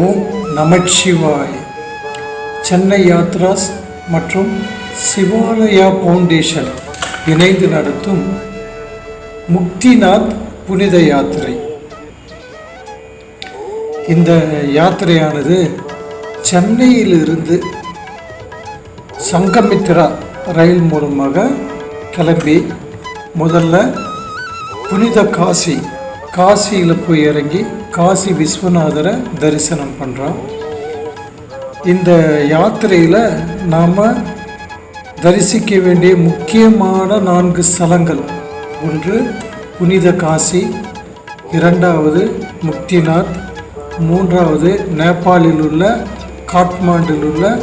ஓம் நமச்சிவாய். சென்னை யாத்ராஸ் மற்றும் சிவாலயா ஃபவுண்டேஷன் இணைந்து நடத்தும் முக்திநாத் புனித யாத்திரை. இந்த யாத்திரையானது சென்னையிலிருந்து சங்கமித்ரா ரயில் மூலமாக கிளம்பி முதல்ல புனித காசி காசியில் போய் இறங்கி காசி விஸ்வநாதரை தரிசனம் பண்ணுறோம் இந்த யாத்திரையில் நாம் தரிசிக்க வேண்டிய முக்கியமான நான்கு ஸ்தலங்கள். ஒன்று புனித காசி இரண்டாவது முக்திநாத் மூன்றாவது நேபாளில் உள்ள காட்மாண்டில் உள்ள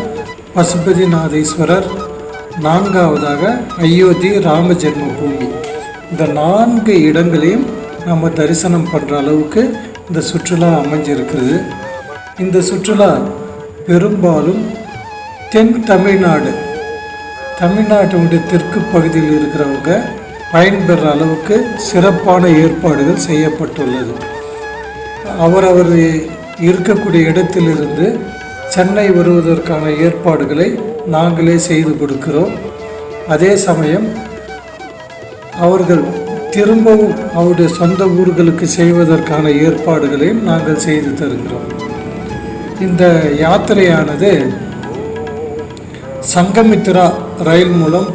பசுபதிநாதீஸ்வரர் நான்காவதாக அயோத்தி ராம இந்த நான்கு இடங்களையும் நம்ம தரிசனம் பண்ணுற அளவுக்கு இந்த சுற்றுலா அமைஞ்சிருக்குது. இந்த சுற்றுலா பெரும்பாலும் தென் தமிழ்நாடு தமிழ்நாட்டினுடைய தெற்கு பகுதியில் இருக்கிறவங்க பயன்பெற அளவுக்கு சிறப்பான ஏற்பாடுகள் செய்யப்பட்டுள்ளது. அவரவர் இருக்கக்கூடிய இடத்திலிருந்து சென்னை வருவதற்கான ஏற்பாடுகளை நாங்களே செய்து கொடுக்கிறோம். அதே சமயம் அவர்கள் திரும்பவும் அவருடைய சொந்த ஊர்களுக்கு செய்வதற்கான ஏற்பாடுகளையும் நாங்கள் செய்து தருகிறோம். இந்த யாத்திரையானது சங்கமித்ரா ரயில் மூலம்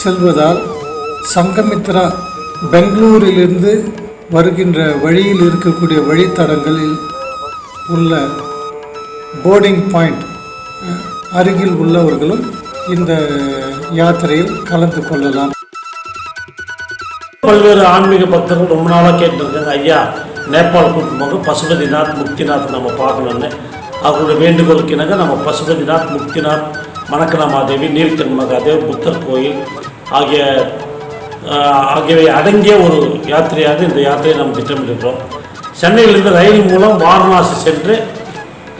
செல்வதால் சங்கமித்ரா பெங்களூரிலிருந்து வருகின்ற வழியில் இருக்கக்கூடிய வழித்தடங்களில் உள்ள போர்டிங் பாயிண்ட் அருகில் உள்ளவர்களும் இந்த யாத்திரையில் கலந்து கொள்ளலாம். பல்வேறு ஆன்மீக பக்தர்கள் ரொம்ப நாளாக கேட்டுருக்காங்க. ஐயா நேபாள் கூட்டு போங்க. பசுபதிநாத் முக்திநாத் நம்ம பார்க்கணுன்னு அவர்களுடைய வேண்டுகோளுக்கு இணங்க நம்ம பசுபதிநாத் முக்திநாத் மணக்கனா மாதேவி மகாதேவ் புத்தர் கோயில் ஆகிய ஆகியவை அடங்கிய ஒரு யாத்திரையாக இந்த யாத்திரையை நாம் திட்டமிட்டிருக்கிறோம். சென்னையிலிருந்து ரயில் மூலம் வாரணாசி சென்று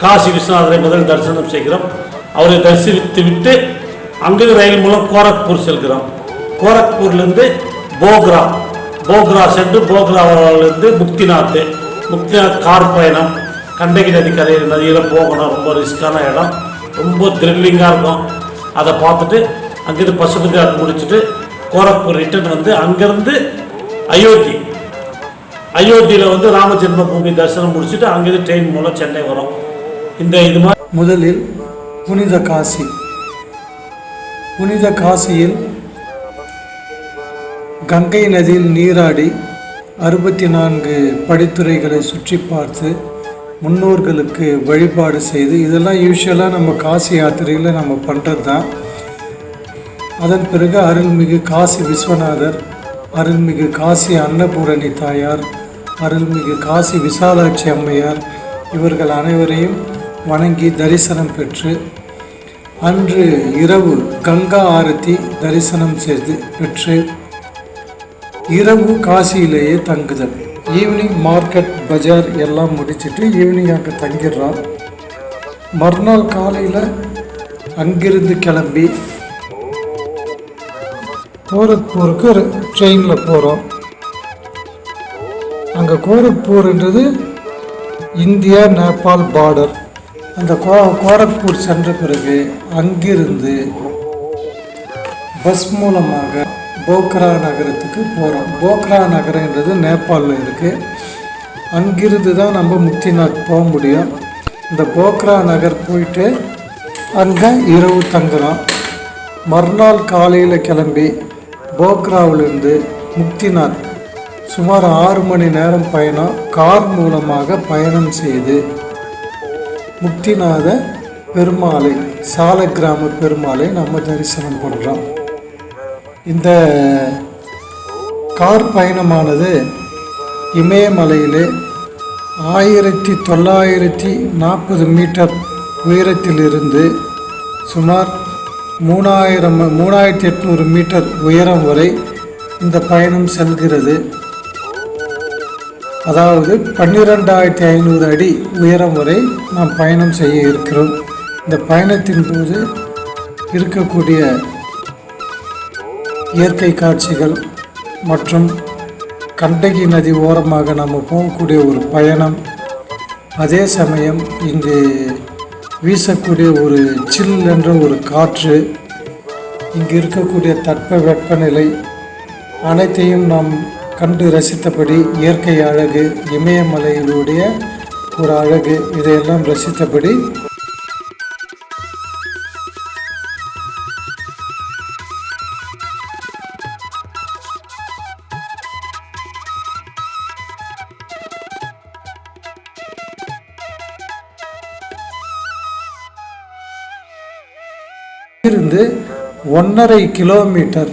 காசி விஸ்வநாதரை முதல் தரிசனம் செய்கிறோம். அவரை தரிசித்து விட்டு அங்கிருந்து ரயில் மூலம் கோரக்பூர் செல்கிறோம். கோரக்பூர்லேருந்து போக்ரா. போக்ரா சென்று போக்ராவிலிருந்து முக்திநாத் முக்திநாத் கார் பயணம். கண்டகி நதி கரை நதியில் போகணும். ரொம்ப ரிஸ்க்கான இடம். ரொம்ப த்ரில்லிங்காக இருக்கும். அதை பார்த்துட்டு அங்கேருந்து பசுபதிநாத் முடிச்சுட்டு கோரக்பூர் ரிட்டர்ன் வந்து அங்கேருந்து அயோத்தி. அயோத்தியில் வந்து ராம ஜென்மபூமி தரிசனம் முடிச்சுட்டு அங்கேருந்து ட்ரெயின் மூலம் சென்னை வரும். இந்த இது மாதிரி முதலில் புனித காசி. புனித காசியில் கங்கை நதியில் நீராடி அறுபத்தி நான்கு படித்துறைகளை சுற்றி பார்த்து முன்னோர்களுக்கு வழிபாடு செய்து இதெல்லாம் யூஸ்வலாக நம்ம காசி யாத்திரையில் நம்ம பண்ணுறது தான் அதன் பிறகு அருள்மிகு காசி விஸ்வநாதர் அருள்மிகு காசி அன்னபூரணி தாயார் அருள்மிகு காசி விசாலாட்சி அம்மையார் இவர்கள் அனைவரையும் வணங்கி தரிசனம் பெற்று அன்று இரவு கங்கா ஆரத்தி தரிசனம் செய்து பெற்று இரவு காசியிலேயே தங்குதல். ஈவினிங் மார்க்கெட் பஜார் எல்லாம் முடிச்சிட்டு ஈவினிங் அங்கே தங்கிடுறோம் மறுநாள் காலையில் அங்கிருந்து கிளம்பி கோரக்பூருக்கு ட்ரெயினில் போகிறோம் அங்கே கோரக்பூர்ன்றது இந்தியா நேபாள் பார்டர் அந்த கோ கோரக்பூர் சென்ற பிறகு அங்கிருந்து பஸ் மூலமாக போக்ரா நகரத்துக்கு போகிறோம் போக்ரா நகரன்றது நேபாளில் இருக்குது அங்கிருந்து தான் நம்ம முக்திநாத் போக முடியும். இந்த போக்ரா நகர் போயிட்டு அங்கே இரவு தங்குறோம் மறுநாள் காலையில் கிளம்பி போக்ராவிலிருந்து முக்திநாத் சுமார் ஆறு மணி நேரம் பயணம் கார் மூலமாக பயணம் செய்து முக்திநாத பெருமாளை சாலக்கிராம பெருமாளை நம்ம தரிசனம் பண்ணுறோம் இந்த கார் பயணமானது இமயமலையிலே ஆயிரத்தி தொள்ளாயிரத்தி நாற்பது மீட்டர் உயரத்திலிருந்து சுமார் மூணாயிரம் மூணாயிரத்தி எட்நூறு மீட்டர் உயரம் வரை இந்த பயணம் செல்கிறது. அதாவது பன்னிரெண்டாயிரத்தி ஐநூறு அடி உயரம் வரை நாம் பயணம் செய்ய இருக்கிறோம். இந்த பயணத்தின் போது இருக்கக்கூடிய இயற்கை காட்சிகள் மற்றும் கண்டகி நதி ஓரமாக நம்ம போகக்கூடிய ஒரு பயணம். அதே சமயம் இங்கு வீசக்கூடிய ஒரு சில் என்ற ஒரு காற்று இங்கு இருக்கக்கூடிய தட்ப வெப்பநிலை அனைத்தையும் நாம் கண்டு ரசித்தபடி இயற்கை அழகு இமயமலையினுடைய ஒரு அழகு இதையெல்லாம் ரசித்தபடி இருந்து ஒன்றரை கிலோமீட்டர்.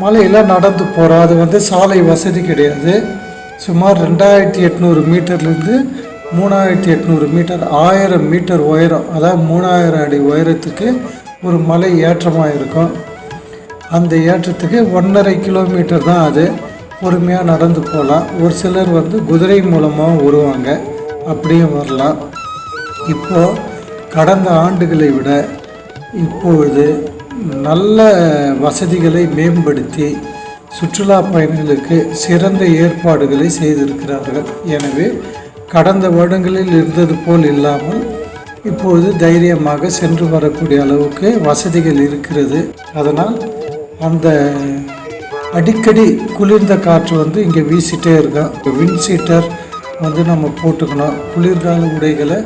மலையில் நடந்து போகிறோம் அது வந்து சாலை வசதி கிடையாது. சுமார் ரெண்டாயிரத்தி எட்நூறு மீட்டர்லேருந்து மூணாயிரத்தி எட்நூறு மீட்டர் ஆயிரம் மீட்டர் உயரம் அதாவது மூணாயிரம் அடி உயரத்துக்கு ஒரு மலை ஏற்றமாக இருக்கும். அந்த ஏற்றத்துக்கு ஒன்றரை கிலோமீட்டர் தான் அது. பொறுமையாக நடந்து போகலாம் ஒரு சிலர் வந்து குதிரை மூலமாக வருவாங்க. அப்படியும் வரலாம். இப்போது கடந்த ஆண்டுகளை விட இப்பொழுது நல்ல வசதிகளை மேம்படுத்தி சுற்றுலா பயணிகளுக்கு சிறந்த ஏற்பாடுகளை செய்திருக்கிறார்கள். எனவே கடந்த வருடங்களில் இருந்தது போல் இல்லாமல் இப்பொழுது தைரியமாக சென்று வரக்கூடிய அளவுக்கு வசதிகள் இருக்கிறது. அதனால் அந்த அடிக்கடி குளிர்ந்த காற்று வந்து இங்கே வீசிட்டே இருக்கும் விண்ட் சீட்டர் வந்து நம்ம போட்டுக்கணும். குளிர்கால உடைகளை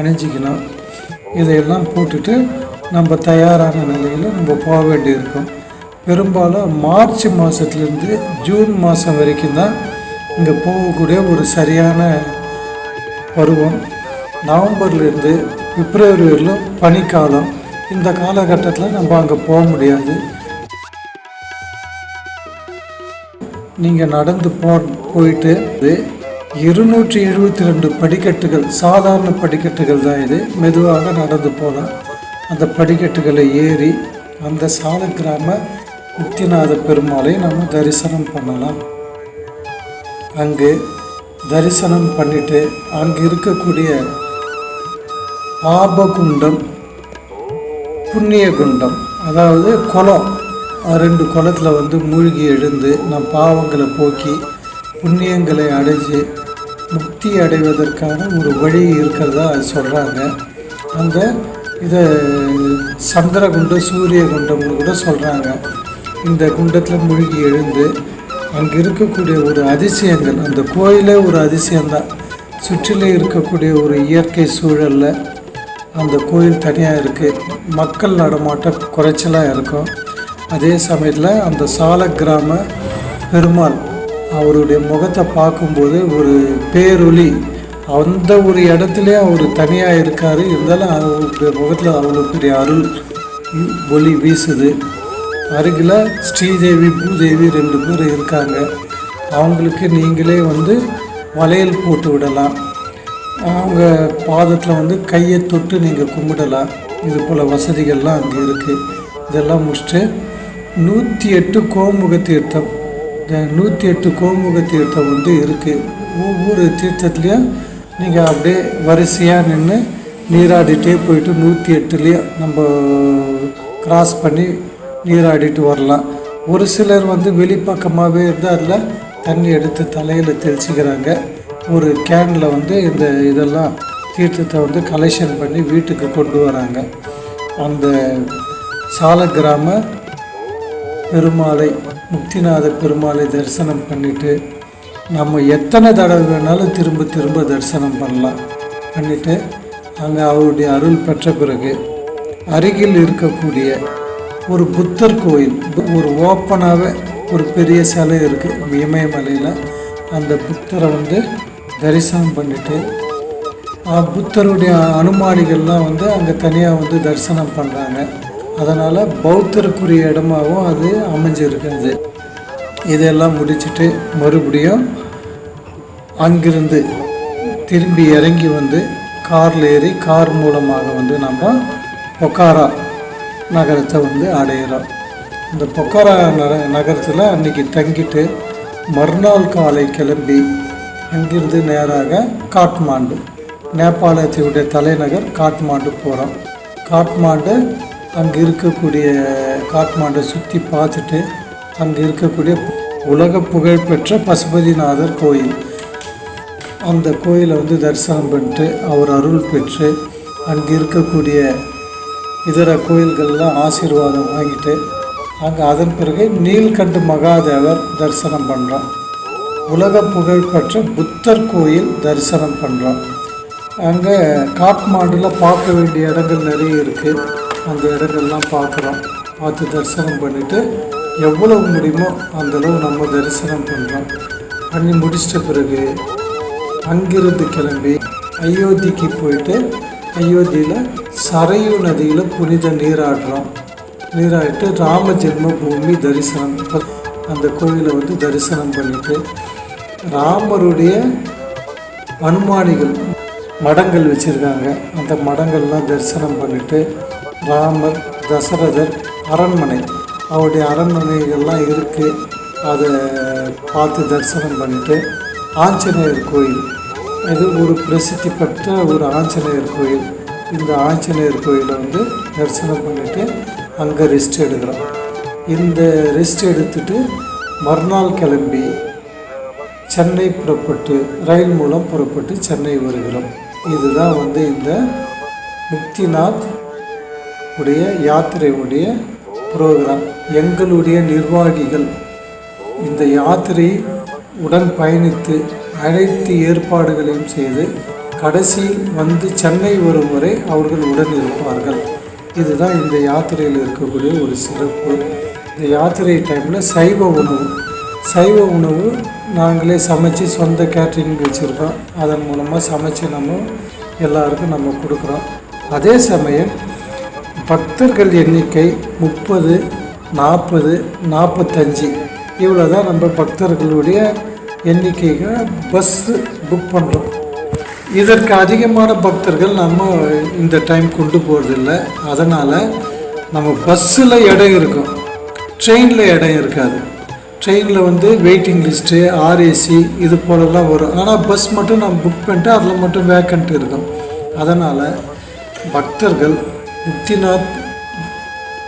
அணிஞ்சிக்கணும். இதையெல்லாம் போட்டுட்டு நம்ம தயாரான நிலையில் நம்ம போக வேண்டியிருக்கும். பெரும்பாலும் மார்ச் மாதத்துலேருந்து ஜூன் மாதம் வரைக்கும் தான் இங்கே போகக்கூடிய ஒரு சரியான பருவம். நவம்பர்லேருந்து பிப்ரவரி வரையிலும் பனிக்காலம். இந்த காலகட்டத்தில் நம்ம அங்கே போக முடியாது. நீங்கள் நடந்து போ போயிட்டு இருநூற்றி எழுபத்தி ரெண்டு படிக்கட்டுகள் சாதாரண படிக்கட்டுகள் தான் இது. மெதுவாக நடந்து போகலாம். அந்த படிக்கட்டுகளை ஏறி அந்த சால கிராம முக்திநாத பெருமாளை நம்ம தரிசனம் பண்ணலாம். அங்கு தரிசனம் பண்ணிட்டு அங்கு இருக்கக்கூடிய பாபகுண்டம் புண்ணிய குண்டம் அதாவது குளம் ரெண்டு குளத்தில் வந்து மூழ்கி எழுந்து நம் பாவங்களை போக்கி புண்ணியங்களை அடைஞ்சு முக்தி அடைவதற்கான ஒரு வழி இருக்கிறதா சொல்கிறாங்க அந்த இதை சந்திரகுண்டம் சூரிய குண்டம்னு கூட சொல்கிறாங்க இந்த குண்டத்தில் மூழ்கி எழுந்து அங்கே இருக்கக்கூடிய ஒரு அதிசயங்கள் அந்த கோயிலே ஒரு அதிசயம்தான். சுற்றிலே இருக்கக்கூடிய ஒரு இயற்கை சூழலில் அந்த கோயில் தனியாக இருக்குது மக்கள் நடமாட்டம் குறைச்சலாக இருக்கும். அதே சமயத்தில் அந்த சால கிராம பெருமாள் அவருடைய முகத்தை பார்க்கும்போது ஒரு பேரொளி. அந்த ஒரு இடத்துல அவர் தனியாக இருக்கார். இருந்தாலும் அவருடைய முகத்தில் அவ்வளோ பெரிய அருள் ஒளி வீசுது. அருகில் ஸ்ரீதேவி பூதேவி ரெண்டு பேர் இருக்காங்க. அவங்களுக்கு நீங்களே வந்து வளையல் போட்டு விடலாம். அவங்க பாதத்தில் வந்து கையை தொட்டு நீங்கள் கும்பிடலாம். இது போல் வசதிகள்லாம் அங்கே இருக்குது இதெல்லாம் முடிச்சுட்டு நூற்றி எட்டு கோமுக தீர்த்தம் இந்த நூற்றி எட்டு கோமுக தீர்த்தம் வந்து இருக்குது ஒவ்வொரு தீர்த்தத்துலேயும் நீங்கள் அப்படியே வரிசையாக நின்று நீராடிட்டே போயிட்டு நூற்றி எட்டுலேயும் நம்ம கிராஸ் பண்ணி நீராடிட்டு வரலாம். ஒரு சிலர் வந்து வெளிப்பக்கமாகவே இருந்து அதில் தண்ணி எடுத்து தலையில் தெளிச்சிக்கிறாங்க. ஒரு கேனில் வந்து இந்த இதெல்லாம் தீர்த்தத்தை வந்து கலெக்ஷன் பண்ணி வீட்டுக்கு கொண்டு வராங்க. அந்த சால கிராம பெருமாளை முக்திநாத பெருமாளை தரிசனம் பண்ணிவிட்டு நம்ம எத்தனை தடவை வேணாலும் திரும்ப திரும்ப தரிசனம் பண்ணலாம். பண்ணிவிட்டு அங்கே அவருடைய அருள் பெற்ற பிறகு அருகில் இருக்கக்கூடிய ஒரு புத்தர் கோயில் ஒரு ஓப்பனாகவே ஒரு பெரிய சிலை இருக்குது இமயமலையில் அந்த புத்தரை வந்து தரிசனம் பண்ணிவிட்டு புத்தருடைய அனுமானிகள்லாம் வந்து அங்கே தனியாக வந்து தரிசனம் பண்ணுறாங்க அதனால் பௌத்தருக்குரிய இடமாகவும் அது அமைஞ்சிருக்கிறது இதெல்லாம் முடிச்சுட்டு மறுபடியும் அங்கிருந்து திரும்பி இறங்கி வந்து காரில் ஏறி கார் மூலமாக வந்து நம்ம பொக்காரா நகரத்தை வந்து அடையிறோம். இந்த பொக்காரா நக நகரத்தில் அன்றைக்கி தங்கிட்டு மறுநாள் காலை கிளம்பி அங்கிருந்து நேராக காட்மாண்டு நேபாளத்தினுடைய தலைநகர் காட்மாண்டு போகிறோம் காட்மாண்டு அங்கே இருக்கக்கூடிய காட்மாண்டை சுற்றி பார்த்துட்டு அங்கே இருக்கக்கூடிய உலக புகழ்பெற்ற பசுபதிநாதர் கோயில். அந்த கோயிலை வந்து தரிசனம் பண்ணிட்டு அவர் அருள் பெற்று அங்கே இருக்கக்கூடிய இதர கோயில்கள்லாம் ஆசீர்வாதம் வாங்கிட்டு அங்கே அதன் பிறகு நீல்கண்டு மகாதேவர் தரிசனம் பண்ணுறோம் உலக புகழ்பெற்ற புத்தர் கோயில் தரிசனம் பண்ணுறோம் அங்கே காட்மாண்டில் பார்க்க வேண்டிய இடங்கள் நிறைய இருக்குது அந்த இடங்கள்லாம் பார்க்குறோம். பார்த்து தரிசனம் பண்ணிவிட்டு எவ்வளவு முடியுமோ அந்தளவு நம்ம தரிசனம் பண்ணுறோம் பண்ணி முடிச்சிட்ட பிறகு அங்கிருந்து கிளம்பி அயோத்திக்கு போயிட்டு அயோத்தியில் சரையு நதியில் புனித நீராடுறோம். நீராடிட்டு ராம ஜென்ம பூமி தரிசனம். அந்த கோயிலை வந்து தரிசனம் பண்ணிட்டு ராமருடைய அனுமானிகள் மடங்கள் வச்சுருக்காங்க. அந்த மடங்கள்லாம் தரிசனம் பண்ணிவிட்டு ராமர் தசரதர் அரண்மனை. அவருடைய அரண்மனைகள்லாம் இருக்குது அதை பார்த்து தரிசனம் பண்ணிட்டு ஆஞ்சநேயர் கோயில். இது ஒரு பிரசித்தி பெற்ற ஒரு ஆஞ்சநேயர் கோயில். இந்த ஆஞ்சநேயர் கோயிலை வந்து தரிசனம் பண்ணிவிட்டு அங்கே ரெஸ்ட் எடுக்கிறோம். இந்த ரெஸ்ட் எடுத்துட்டு மறுநாள் கிளம்பி சென்னை புறப்பட்டு ரயில் மூலம் புறப்பட்டு சென்னை வருகிறோம். இதுதான் வந்து இந்த முக்திநாத் உடைய யாத்திரையுடைய ப்ரோக்ராம் எங்களுடைய நிர்வாகிகள். இந்த யாத்திரை உடன் பயணித்து அனைத்து ஏற்பாடுகளையும் செய்து கடைசியில் வந்து சென்னை வரும் வரை அவர்கள் உடன் இருப்பார்கள். இதுதான் இந்த யாத்திரையில் இருக்கக்கூடிய ஒரு சிறப்பு. இந்த யாத்திரை டைமில் சைவ உணவு. சைவ உணவு நாங்களே சமைச்சு சொந்த கேட்ரிங் வச்சுருக்கோம். அதன் மூலமாக சமைச்சு நம்ம எல்லாருக்கும் நம்ம கொடுக்குறோம். அதே சமயம் பக்தர்கள் எண்ணிக்கை முப்பது நாற்பது நாற்பத்தஞ்சு. இவ்வளோ தான் நம்ம பக்தர்களுடைய எண்ணிக்கைக்கு பஸ்ஸு புக் பண்ணுறோம் இதற்கு அதிகமான பக்தர்கள் நம்ம இந்த டைம் கொண்டு போகிறதில்ல அதனால் நம்ம பஸ்ஸில் இடம் இருக்கும். ட்ரெயினில் இடம் இருக்காது. ட்ரெயினில் வந்து வெயிட்டிங் லிஸ்ட்டு ஆர்ஏசி இது போலலாம் வரும். ஆனால் பஸ் மட்டும் நம்ம புக் பண்ணிட்டு அதில் மட்டும் வேக்கண்ட் இருக்கும். அதனால் பக்தர்கள் முக்திநாத்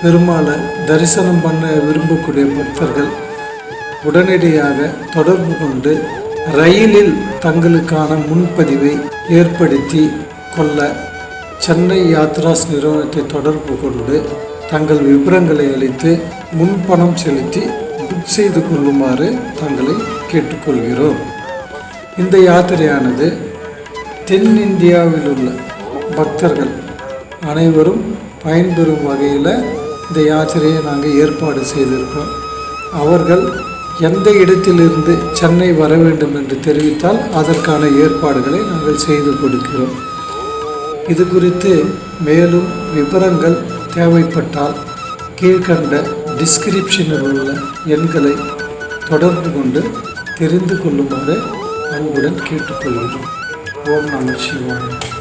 பெருமாளை தரிசனம் பண்ண விரும்பக்கூடிய பக்தர்கள் உடனடியாக தொடர்பு கொண்டு ரயிலில் தங்களுக்கான முன்பதிவை ஏற்படுத்தி கொள்ள சென்னை யாத்ராஸ் நிறுவனத்தை தொடர்பு கொண்டு தங்கள் விவரங்களை அளித்து முன்பணம் செலுத்தி புக் செய்து கொள்ளுமாறு தங்களை கேட்டுக்கொள்கிறோம். இந்த யாத்திரையானது தென்னிந்தியாவில் உள்ள பக்தர்கள் அனைவரும் பயன்பெறும் வகையில் இந்த யாத்திரையை நாங்கள் ஏற்பாடு செய்திருக்கோம். அவர்கள் எந்த இடத்திலிருந்து சென்னை வர வேண்டும் என்று தெரிவித்தால் அதற்கான ஏற்பாடுகளை நாங்கள் செய்து கொடுக்கிறோம். இது குறித்து மேலும் விவரங்கள் தேவைப்பட்டால் கீழ்கண்ட டிஸ்கிரிப்ஷனில் உள்ள எண்களை தொடர்பு கொண்டு தெரிந்து கொள்ளுமாறு அன்புடன் கேட்டுக்கொள்கிறோம். ஓம் நம சிவாய்.